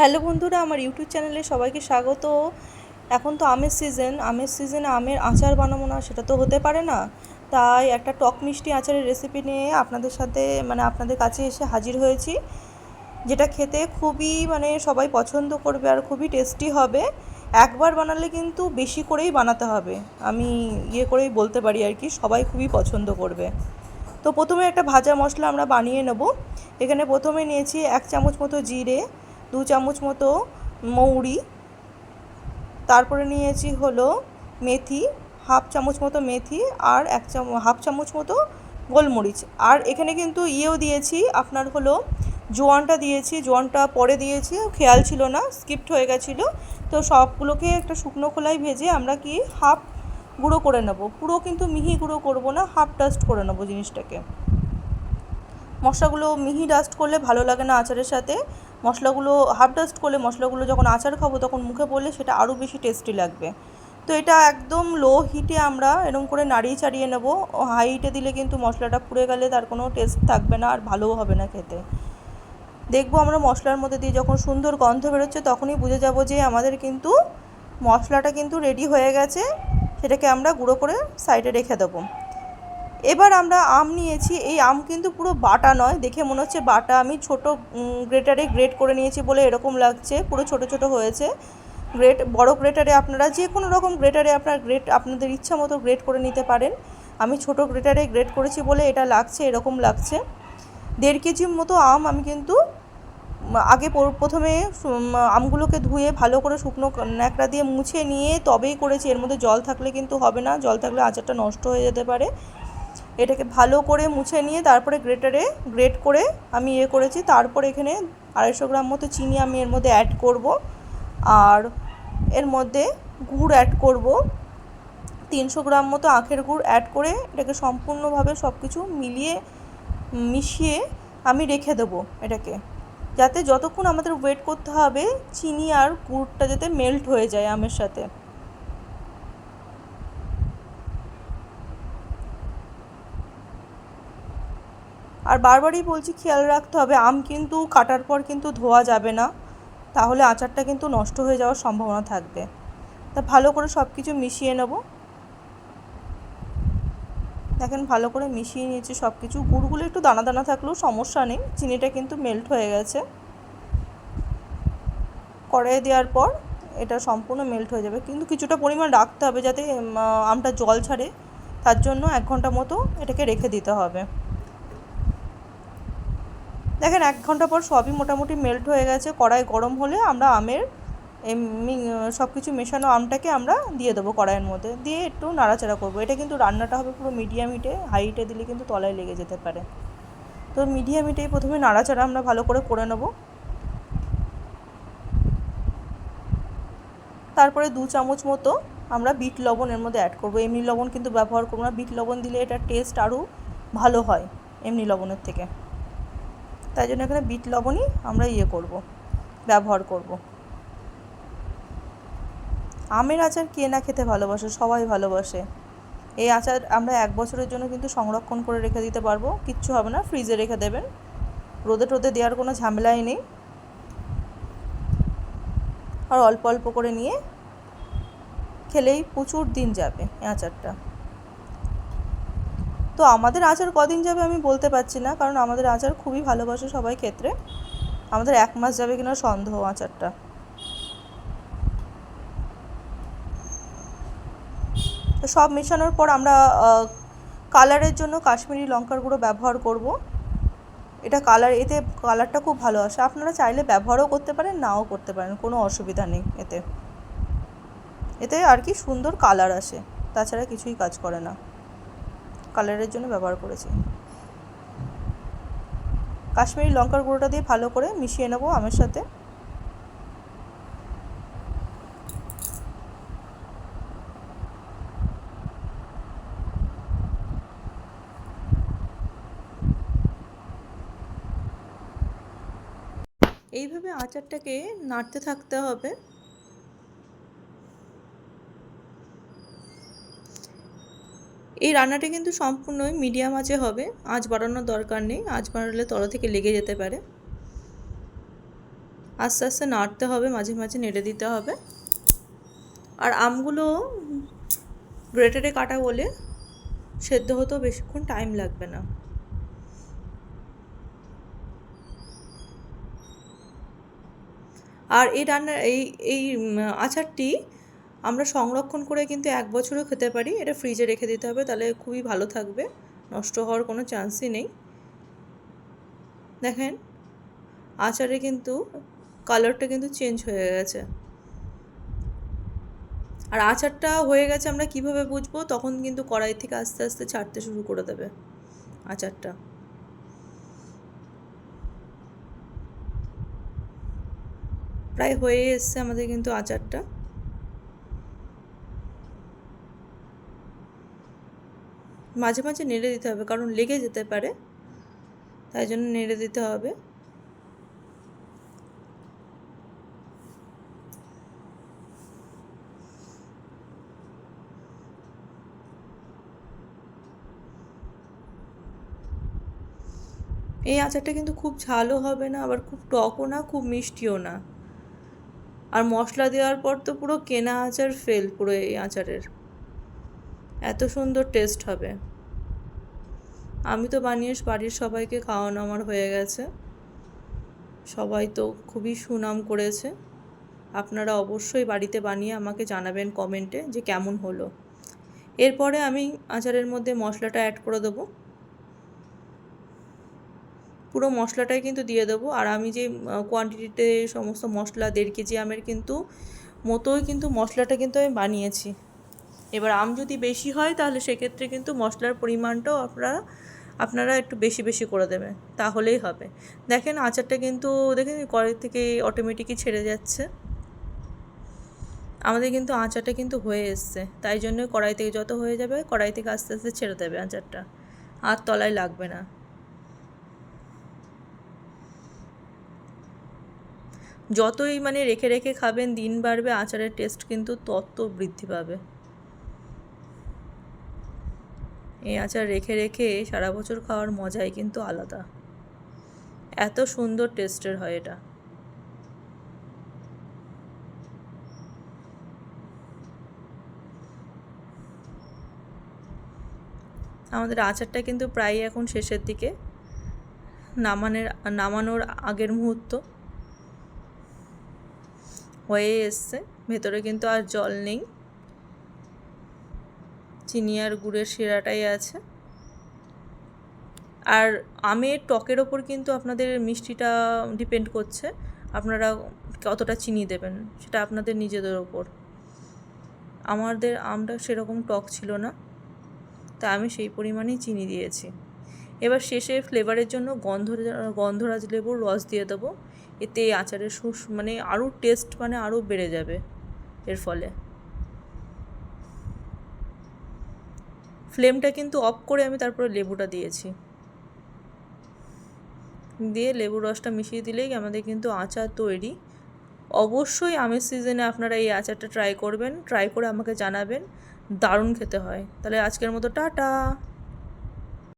Hello বন্ধুরা, আমার YouTube চ্যানেলে সবাইকে স্বাগত। এখন তো আমের সিজন আমের সিজনে আমের আচার বানাবো না, সেটা তো হতে পারে না। তাই একটা টক মিষ্টি আচারের রেসিপি নিয়ে আপনাদের সাথে মানে আপনাদের কাছে এসে হাজির হয়েছি, যেটা খেতে খুবই মানে সবাই পছন্দ করবে আর খুবই টেস্টি হবে। একবার বানালে কিন্তু বেশি করেই বানাতে হবে। আমি ইয়ে করেই বলতে পারি আর কি, সবাই খুবই পছন্দ করবে। তো প্রথমে একটা ভাজা মশলা আমরা বানিয়ে নেব। এখানে প্রথমে নিয়েছি এক চামচ মতো জিরে দু চামচ মতো মৌরি। তারপরে নিয়েছি হলো মেথি, হাফ চামচ মতো মেথি আর এক চাম, হাফ চামচ মতো গোলমরিচ। আর এখানে কিন্তু ইয়েও দিয়েছি, আপনার হলো জোয়ানটা দিয়েছি, জোয়ানটা পরে দিয়েছি, খেয়াল ছিল না স্কিপ্ট হয়ে গেছিল। তো সবগুলোকে একটা শুকনো খোলায় ভেজে আমরা কি হাফ গুঁড়ো করে নেব। পুরো কিন্তু মিহি গুঁড়ো করব না, হাফ ডাস্ট করে নেব জিনিসটাকে। মশলাগুলো মিহি ডাস্ট করলে ভালো লাগে না আচারের সাথে। মশলাগুলো হাফ ডাস্ট করলে মশলাগুলো যখন আচার খাব তখন মুখে পড়লে সেটা আরও বেশি টেস্টি লাগবে। তো এটা একদম লো হিটে আমরা এরকম করে নাড়িয়ে চাড়িয়ে নেব। হাই হিটে দিলে কিন্তু মশলাটা পুড়ে গেলে তার কোনো টেস্ট থাকবে না আর ভালোও হবে না খেতে। দেখব আমরা মশলার মধ্যে দিয়ে যখন সুন্দর গন্ধ বেরোচ্ছে তখনই বুঝে যাব যে আমাদের কিন্তু মশলাটা কিন্তু রেডি হয়ে গেছে। সেটাকে আমরা গুঁড়ো করে সাইডে রেখে দেবো। এবার আমরা আম নিয়েছি। এই আম কিন্তু পুরো বাটা নয়। দেখে মনে হচ্ছে বাটা আমি ছোট গ্রেটারে গ্রেট করে নিয়েছি বলে এরকম লাগছে। পুরো ছোট ছোট হয়েছে। গ্রেট, বড় গ্রেটারে আপনারা যে কোনো রকম গ্রেটারে আপনার গ্রেট, আপনাদের ইচ্ছা মতো গ্রেট করে নিতে পারেন। আমি ছোট গ্রেটারে গ্রেট করেছি বলে এটা লাগছে, এরকম লাগছে। দেড় কেজির মতো আম আমি কিন্তু আগে প্রথমে আমগুলোকে ধুয়ে ভালো করে শুকনো ন্যাকড়া দিয়ে মুছে নিয়ে তবেই করেছি। এর মধ্যে জল থাকলে কিন্তু হবে না। জল থাকলে আচারটা নষ্ট হয়ে যেতে পারে। এটাকে ভালো করে মুছে নিয়ে তারপরে গ্রেটারে গ্রেট করে আমি ইয়ে করেছি। তারপর এখানে আড়াইশো গ্রাম মতো চিনি আমি এর মধ্যে অ্যাড করব। আর এর মধ্যে গুড় অ্যাড করব। তিনশো গ্রাম মতো আখের গুড় অ্যাড করে এটাকে সম্পূর্ণভাবে সব কিছু মিলিয়ে, মিশিয়ে আমি রেখে দেবো এটাকে। যাতে যতক্ষণ আমাদের ওয়েট করতে হবে, চিনি আর গুড়টা যাতে মেল্ট হয়ে যায় আমের সাথে। আর বারবারই বলছি, খেয়াল রাখতে হবে, আম কিন্তু কাটার পর কিন্তু ধোয়া যাবে না। তাহলে আচারটা কিন্তু নষ্ট হয়ে যাওয়ার সম্ভাবনা থাকবে। তা ভালো করে সব কিছু মিশিয়ে নেব। দেখেন, ভালো করে মিশিয়ে নিয়েছি সব কিছু গুড়গুলো একটু দানা দানা থাকলেও সমস্যা নেই, চিনিটা কিন্তু মেল্ট হয়ে গেছে। কড়াইয়ে দেওয়ার পর এটা সম্পূর্ণ মেল্ট হয়ে যাবে। কিন্তু কিছুটা পরিমাণ রাখতে হবে যাতে আমটা জল ছাড়ে। তার জন্য এক ঘণ্টা মতো এটাকে রেখে দিতে হবে। দেখেন, এক ঘণ্টা পর সবই মোটামুটি মেল্ট হয়ে গেছে। কড়াই গরম হলে আমরা আমের সব কিছু মেশানো আমটাকে আমরা দিয়ে দেবো কড়াইয়ের মধ্যে। দিয়ে একটু নাড়াচাড়া করব। এটা কিন্তু রান্নাটা হবে পুরো মিডিয়াম হিটে হাই হিটে দিলে কিন্তু তলায় লেগে যেতে পারে। তো মিডিয়াম হিটেই প্রথমে নাড়াচাড়া আমরা ভালো করে করে নেব। তারপরে দু চামচ মতো আমরা বিট লবণ এর মধ্যে অ্যাড করব। এমনি লবণ কিন্তু ব্যবহার করব না। বিট লবণ দিলে এটার টেস্ট আরও ভালো হয় এমনি লবণের থেকে। তাই জন্য এখানে বিট লবণই আমরা ইয়ে করব, ব্যবহার করব। আমের আচার কে না খেতে ভালোবাসে? সবাই ভালোবাসে। এই আচার আমরা এক বছরের জন্য কিন্তু সংরক্ষণ করে রেখে দিতে পারব। কিচ্ছু হবে না, ফ্রিজে রেখে দেবেন। রোদে টোদে দেওয়ার কোনো ঝামেলাই নেই। আর অল্প অল্প করে নিয়ে খেলেই প্রচুর দিন যাবে এই আচারটা। তো আমাদের আচার কদিন যাবে আমি বলতে পারছি না, কারণ আমাদের আচার খুবই ভালোবাসে সবাই ক্ষেত্রে। আমাদের এক মাস যাবে কিনা সন্দেহ আচারটা। তো সব মেশানোর পর আমরা কালারের জন্য কাশ্মীরি লঙ্কার গুঁড়ো ব্যবহার করব। এটা কালার, এতে কালারটা খুব ভালো আসে। আপনারা চাইলে ব্যবহারও করতে পারেন, নাও করতে পারেন, কোনো অসুবিধা নেই এতে। এতে আর কি সুন্দর কালার আসে, তাছাড়া কিছুই কাজ করে না। কালারের জন্য ব্যবহার করেছি। কাশ্মীরি লঙ্কার গুঁড়োটা দিয়ে ভালো করে মিশিয়ে নেব আমের সাথে। এইভাবে আচারটাকে নাড়তে থাকতে হবে। এই রান্নাটা কিন্তু সম্পূর্ণই মিডিয়াম আঁচে হবে। আঁচ বাড়ানোর দরকার নেই। আঁচ বাড়ালে তলা থেকে লেগে যেতে পারে। আস্তে আস্তে নাড়তে হবে, মাঝে মাঝে নেড়ে দিতে হবে। আর আমগুলো গ্রেটারে কাটা বলে সেদ্ধ হতেও বেশিক্ষণ টাইম লাগবে না। আর এই রান্নার, এই এই আচারটি আমরা সংরক্ষণ করে কিন্তু এক বছরও খেতে পারি। এটা ফ্রিজে রেখে দিতে হবে, তাহলে খুবই ভালো থাকবে। নষ্ট হওয়ার কোনো চান্সই নেই। দেখেন, আচারে কিন্তু কালারটা কিন্তু চেঞ্জ হয়ে গেছে। আর আচারটা হয়ে গেছে আমরা কীভাবে বুঝব? তখন কিন্তু কড়াই থেকে আস্তে আস্তে ছাড়তে শুরু করে দেবে আচারটা। প্রায় হয়ে এসছে আমাদের কিন্তু আচারটা। মাঝে মাঝে নেড়ে দিতে হবে, কারণ লেগে যেতে পারে। তাই জন্য নেড়ে দিতে হবে। এই আচারটা কিন্তু খুব ঝালও হবে না, আবার খুব টকও না, খুব মিষ্টিও না। আর মশলা দেওয়ার পর তো পুরো কেনা আচার ফেল পুরো এই আচারের। এত সুন্দর টেস্ট হবে। আমি তো বানিয়ে বাড়ির সবাইকে খাওয়ানো আমার হয়ে গেছে। সবাই তো খুবই সুনাম করেছে। আপনারা অবশ্যই বাড়িতে বানিয়ে আমাকে জানাবেন কমেন্টে যে কেমন হলো। এরপরে আমি আচারের মধ্যে মশলাটা অ্যাড করে দেবো। পুরো মশলাটাই কিন্তু দিয়ে দেবো। আর আমি যে কোয়ান্টিটিতে সমস্ত মশলা, দেড় কেজি আমের কিন্তু মতোই কিন্তু মশলাটা কিন্তু আমি বানিয়েছি। এবার আম যদি বেশি হয়, তাহলে সেক্ষেত্রে কিন্তু মশলার পরিমাণটাও আপনারা আপনারা একটু বেশি বেশি করে দেবেন। তাহলেই হবে। দেখেন আচারটা কিন্তু, দেখেন কড়াই থেকে অটোমেটিকই ছেড়ে যাচ্ছে। আমাদের কিন্তু আচারটা কিন্তু হয়ে এসছে। তাই জন্য কড়াই থেকে যত হয়ে যাবে, কড়াই থেকে আস্তে আস্তে ছেড়ে দেবে আচারটা। আর তলায় লাগবে না। যতই মানে রেখে রেখে খাবেন, দিন বাড়বে, আচারের টেস্ট কিন্তু তত বৃদ্ধি পাবে। এই আচার রেখে রেখে সারা বছর খাওয়ার মজাই কিন্তু আলাদা। এত সুন্দর টেস্টের হয় এটা। আমাদের আচারটা কিন্তু প্রায় এখন শেষের দিকে। নামানোর নামানোর আগের মুহূর্ত। হয়ে এসছে। ভেতরে কিন্তু আর জল নেই। চিনি আর গুড়ের সেরাটাই আছে। আর আমের টকের ওপর কিন্তু আপনাদের মিষ্টিটা ডিপেন্ড করছে। আপনারা কতটা চিনি দেবেন, সেটা আপনাদের নিজেদের ওপর। আমাদের আমটা সেরকম টক ছিল না, তা আমি সেই পরিমাণেই চিনি দিয়েছি। এবার শেষে ফ্লেভারের জন্য গন্ধ গন্ধরাজ লেবুর রস দিয়ে দেবো। এতে আচারের সুস মানে আরও টেস্ট মানে আরও বেড়ে যাবে এর ফলে। ফ্লেমটা কিন্তু অফ করে আমি তারপরে লেবুটা দিয়েছি। দিয়ে লেবুর রসটা মিশিয়ে দিলেই আমাদের কিন্তু আচার তৈরি। অবশ্যই আমের সিজনে আপনারা এই আচারটা ট্রাই করবেন ট্রাই করে আমাকে জানাবেন। দারুণ খেতে হয়। তাহলে আজকের মতো টাটা।